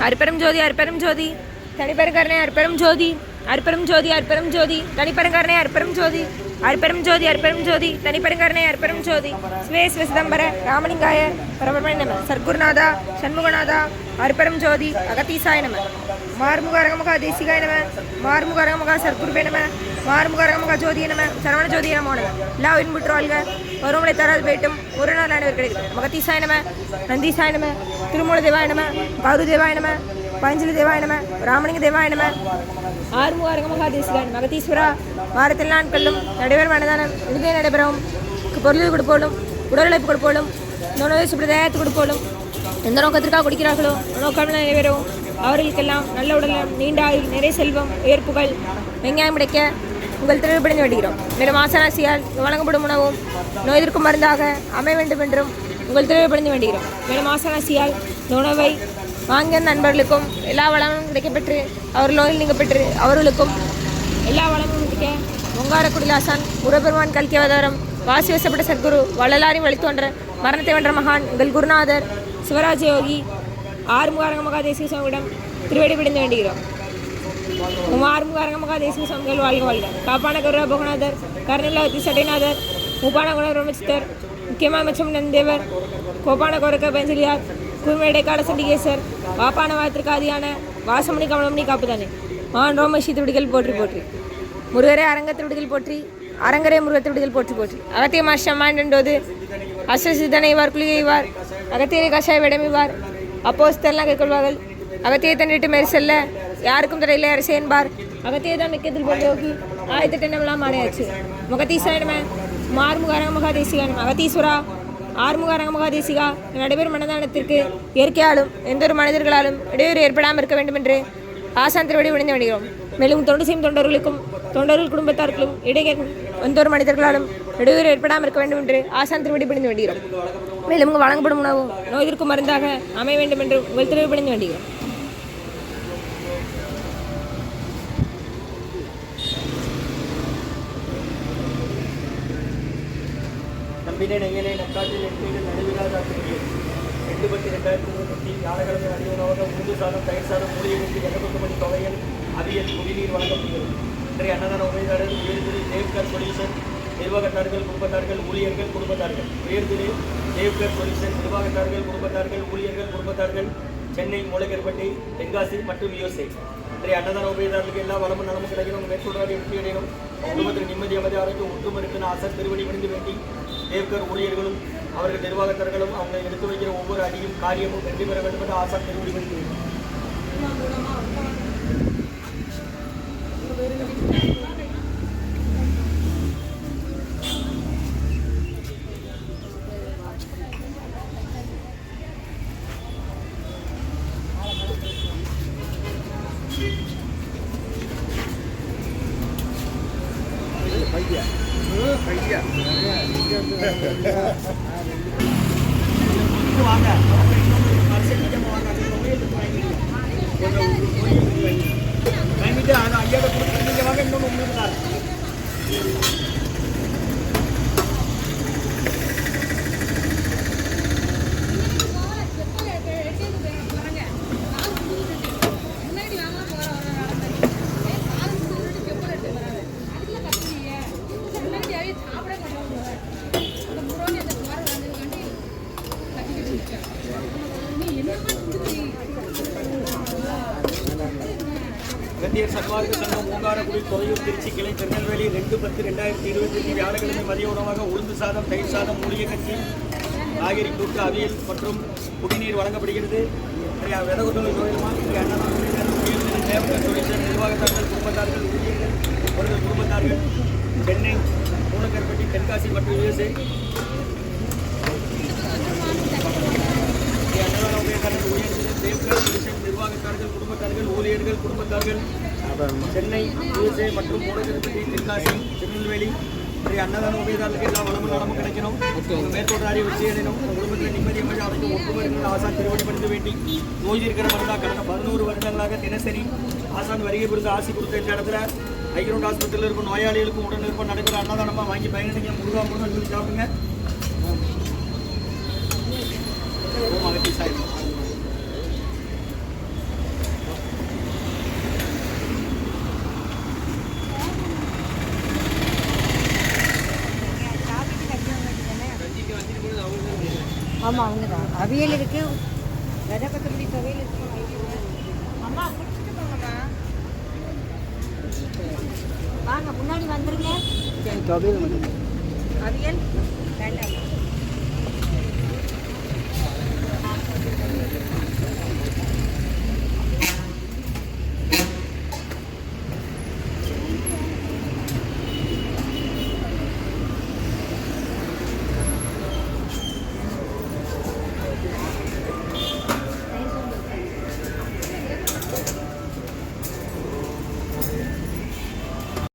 அருப்பெரும் ஜோதி அருப்பெரும் ஜோதி. தனிப்பெருங்கருணை அருப்பெரும் ஜோதி. அருப்பெரும் ஜோதி அருப்பெரும் ஜோதி. தனிப்பெருங்கருணை அருப்பெரும் ஜோதி. அருப்பெரும் ஜோதி அருப்பெரும் ஜோதி. தனிப்பெருங்கருணை அருப்பெரும் ஜோதி. Sway sway சிதம்பர ராமலிங்காய பரபரமணி நம. சர்க்குருநாதா சண்முகநாதா அருப்பெரும் ஜோதி அகத்தீசாய நம. மார்முக அரங்கமுக தேசிகாய நம. மார்முக அரங்கமுக சர்க்குருபே நம. மார்முக அரங்கமுக ஜோதிய நம. சரவண ஜோதிய நமோ நம. எல்லா உயிர்புற்று வாழ்க ஒருமுறை தராது போயிட்டும் ஒரு நாள் அனைவர் கிடைக்கும். மகத்தீசாய நம. நந்தீசாய நம. திருமூல தேவாய நம பாரு தேவாய நம பஞ்சலி தேவாய நம ராமலிங்க தேவாய நம ஆறுமுக மகதீஸ்வரா வாரத்தில் நாட்களும் நடைபெறும் அன்னதானம் இனிதே நடைபெறவும் பொருள் கொடுப்போலும் உடல் உழைப்பு கொடுப்போலும் இந்த உணவை சுப்பிரதாயத்து கொடுப்போலும் எந்த நோக்கத்திற்காக குடிக்கிறார்களோ நோக்கம் நிறைவேறும் அவர்களுக்கெல்லாம் நல்ல உடலம் நீண்ட ஆயுள் நிறை செல்வம் உயர்ப்புகள் வெங்காயம் கிடைக்க உங்கள் திருவிழந்து வேண்டுகிறோம் மேலும் ஆசனாசியால் வழங்கப்படும் உணவும் நோய் எதிர்க்கும் மருந்தாக அமைய வேண்டும் என்றும் உங்கள் திருவிழந்து வேண்டுகிறோம். மேலும் ஆசனாசியால் இந்த உணவை வாங்கிய நண்பர்களுக்கும் எல்லா வளமும் கிடைக்கப்பெற்று அவர் நோயில் நீங்க பெற்று அவர்களுக்கும் எல்லா வளமும் கிடைக்க ஒங்காரக்குடிலாசான் முருகபெருமான் கல்கி அவதாரம் வாசி வசப்பட்ட சத்குரு வள்ளலாரி வழித்தோன்ற மரணத்தை வென்ற மகான் உங்கள் குருநாதர் சிவராஜ யோகி ஆறுமுகாரங்க மகாதேசிக சுவாமியிடம் திருவடி பிடிந்து வேண்டுகிறோம். உம் ஆறுமுகாரங்க மகாதேசிக சுவாமிகள் வாழ்க வாழ்க. காப்பான கௌரவ போகநாதர் கருணலாவதி சட்டைநாதர் உபான குண பிரம்மச்சித்தர் முக்கியமாக மச்சம் நந்தேவர் கோபான கோரக்க பெஞ்சலியார் குருமேடை சண்டிகேசர் வாப்பான வாத்திற்காதியான வாசமணி கமலமணி காப்புதானே. மான் ரோம சீத்துடிகள் போற்றி போற்றி. முருகரே அரங்கத்திருடிகள் போற்றி அரங்கரே முருகத்திருடிகள் போற்றி போற்றி. அகத்திய மாஷமாண்டோது அஸ்வசிதனைவார் குளிகைவார் அகத்தியரை கஷாய விடமிவார். அப்போஸ்தெல்லாம் கைக்கொள்வார்கள் அகத்தியை தன்னிட்டு மேறி செல்ல யாருக்கும் என்பார். அரசேன்பார் அகத்தியை தான் மிக்கத்தில் போட்டு நோக்கி ஆயிரத்தி எண்ணமெல்லாம் மாடையாச்சு முகத்தீசாயனமே மார்முக அரங்கமகாதேசிகானம் அகத்தீஸ்வரா ஆறுமுக அரங்கமகாதேசிகா நடைபெறும் மனதானத்திற்கு இயற்கையாலும் எந்த ஒரு மனிதர்களாலும் இடையூறு ஏற்படாமல் இருக்க வேண்டும் என்று ஆசான் திருவடி விழுந்து மேலும் தொண்டு செய்யும் தொண்டர்களுக்கும் தொண்டர்கள் குடும்பத்தார்களும் இடையே எந்த ஒரு மனிதர்களாலும் இடையூறு ஏற்படாமல் இருக்க வேண்டும் என்று ஆசான் திருவடி பிடிந்து வேண்டுகிறோம் மேலும் வழங்கப்படும் உணவும் நோய் எதிர்க்கும் மருந்தாக அமைய வேண்டும் என்று உங்கள் திருவடி பிடிந்து வேண்டுகிறோம் நம்பினே நெய்யனே நக்காட்டில் எட்டு நடுவிலாத எட்டு பத்து ரெண்டாயிரத்தி இருபத்தி வியாழக்கிழமை அடிவனாக மூன்று சாதம் தயிர் சாதம் மூலிகைக்கு எண்பது மணி தொகையில் அவியல் குடிநீர் வழங்கப்படுகிறது. இன்றைய அன்னதான உதவியாளர் உயர்திரு தேவ்கர் சொல்யூஷன் நிர்வாகத்தார்கள் குடும்பத்தார்கள் ஊழியர்கள் குடும்பத்தார்கள். உயர்திரு தேவ்கர் சொல்யூஷன் நிர்வாகத்தார்கள் குடும்பத்தார்கள் ஊழியர்கள் குடும்பத்தார்கள் சென்னை மூலகர்பட்டி தென்காசி மற்றும் யூஎஸ்ஏ இன்றைய அன்னதான உபயதாரர்களுக்கு எல்லா வளமும் நலமும் கிடைக்கணும் மேற்கொள்வாரி வெற்றி அடையணும் குடும்பத்தில் நிம்மதி அமைதி ஆரோக்கியம் ஒற்றுமை இருக்குன்னு ஆசர் திருவடி விழுந்து வேண்டி தேவ்கர் ஊழியர்களும் அவர்கள் நிர்வாகத்தர்களும் அவங்க எடுத்து வைக்கிற ஒவ்வொரு அடியும் காரியமும் வெற்றி பெற வேண்டும் என்று ஆசா திருவடி Yeah. வாங்க வாங்கிட்டு அது ஐயாட்ட கொடுத்து நீங்க வாங்க இன்னொன்று உங்களுக்கு தான் கத்தியர் சன்மார்க்க சங்கம் மூங்காரக்குடி துறையூர் திருச்சி கிளை திருநெல்வேலி ரெண்டு பத்து ரெண்டாயிரத்தி இருபத்தி அஞ்சு வியாழக்கிழமை மதிய உணவாக உளுந்து சாதம் தயிர் சாதம் மூலிகை கட்சி காய்கறி கூட்டு அவியல் மற்றும் குடிநீர் வழங்கப்படுகிறது. இன்றைய விதகுதல் கோயிலுமா இன்றைய தொழிற்சர் நிர்வாகத்தார்கள் குடும்பத்தார்கள் ஊழியர்கள் அவர்கள் குடும்பத்தார்கள் சென்னை மூலக்கற்பட்டி தென்காசி மற்றும் யுஎஸ்ஏ அன்னதான உபயோகத்தார்கள் ஊழியர்கள் தேவகர் தொழிற்சர் நிர்வாகத்தார்கள் குடும்பத்தார்கள் மாவட்டங்கள் சென்னை யூஎஸ்ஏ மற்றும் மூலக்கற்பட்டி தென்காசி திருநெல்வேலி இன்றைய அன்னதான உபயோகத்தார்களுக்கு எல்லா வளமும் நலமும் கிடைக்கணும். மேற்கொண்டு அறிவு வெற்றி குடும்பத்தில் நிம்மதி அமைதி அடைக்கும் ஒற்றுமை இருக்கிற ஆசான் திருவடிப்படுத்த வேண்டி நோய் இருக்கிற மருந்தா கடந்த பதினோரு வருடங்களாக தினசரி ஆசான் வருகை புரிந்து ஆசி கொடுத்த இந்த இடத்துல ஐக்ரௌண்ட் ஆஸ்பத்திரியில் இருக்கும் நோயாளிகளுக்கும் உடன் இருப்ப நடைபெற அன்னதானமாக வாங்கி பயணிங்க முருகா முருகன் சொல்லி சாப்பிடுங்க. ஆமாம் அவங்க தான் அவியல் இருக்கு. விதை கொத்தமல்லி துவையல் இருக்கு. அம்மா குடிச்சிட்டு போங்கம்மா. வாங்க முன்னாடி வந்துருங்க. அவியல்